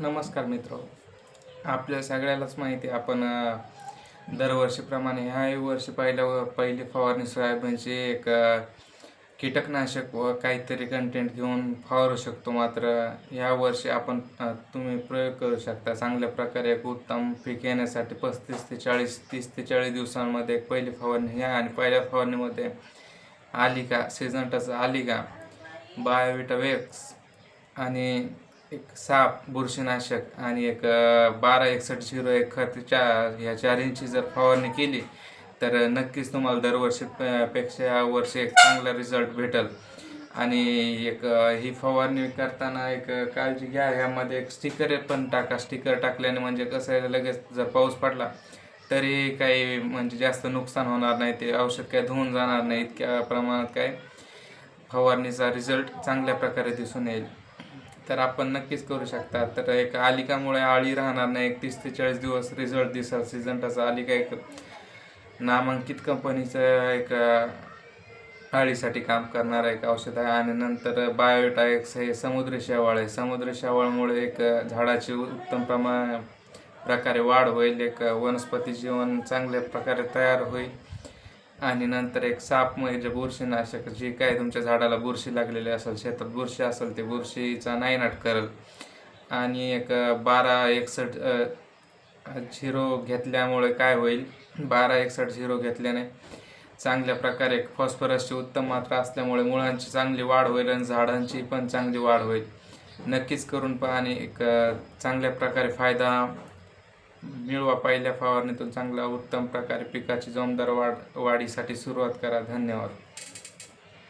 नमस्कार मित्र. आपल्या सगळ्यालाच माहिती आहे आपण दरवर्षीप्रमाणे ह्याही वर्षी पहिल्या व- पहिली फवारणी सोयाबीनची एक कीटकनाशक व काहीतरी कंटेंट घेऊन फवारू शकतो मात्र ह्या वर्षी आपण तुम्ही प्रयोग करू शकता. चांगल्या प्रकारे एक उत्तम पीक येण्यासाठी पस्तीस ते चाळीस तीस ते चाळीस दिवसांमध्ये एक पहिली फवारणी घ्या आणि पहिल्या फवारणीमध्ये आलिका सिजंटाचं आलिका बायोविटा वेक्स आणि एक साप बुरशीनाशक आणि एक बारा एकसष्ट झिरो एक खत चार ह्या चार इंची जर फवारणी केली तर नक्कीच तुम्हाला दरवर्षी पेक्षा वर्षी एक चांगला रिझल्ट भेटेल. आणि एक ही फवारणी करताना एक काळजी घ्या. ह्यामध्ये एक स्टिकर पण टाका. स्टिकर टाकल्याने म्हणजे कसं आहे लगेच जर पाऊस पडला तरी काही म्हणजे जास्त नुकसान होणार नाही. ते औषध काय धुवून जाणार नाही. इतक्या प्रमाणात काय फवारणीचा रिझल्ट चांगल्या प्रकारे दिसून येईल. तर आपण नक्कीच करू शकता. तर एक आलिकामुळे आळी राहणार नाही. एक तीस ते चाळीस दिवस रिझल्ट दिसेल. सिजंटाचा आलिका एक नामांकित कंपनीचं एक आळीसाठी काम करणारं एक औषध आहे. आणि नंतर बायोटायक्स हे समुद्री शेवाळ आहे. समुद्री शेवाळमुळे एक झाडाची उत्तम प्रमाण प्रकारे वाढ होईल. एक वनस्पती जीवन चांगल्या प्रकारे तयार होईल. आणि नंतर एक साप म्हणजे बुरशीनाशक जे काय तुमच्या झाडाला बुरशी लागलेली असेल शेतात बुरशी असेल ते बुरशीचा नायनाट करेल. आणि एक बारा एकसठ झिरो घेतल्यामुळे काय होईल बारा एकसठ झिरो घेतल्याने चांगल्या प्रकारे फॉस्फरसची उत्तम मात्रा असल्यामुळे मुळांची चांगली वाढ होईल आणि झाडांची पण चांगली वाढ होईल. नक्कीच करून पहा आणि एक चांगल्या प्रकारे फायदा मिळवा पहिल्या फवारणीतून चांगला उत्तम प्रकारे पिकाची जोमदार वाढ वाढीसाठी सुरुवात करा. धन्यवाद.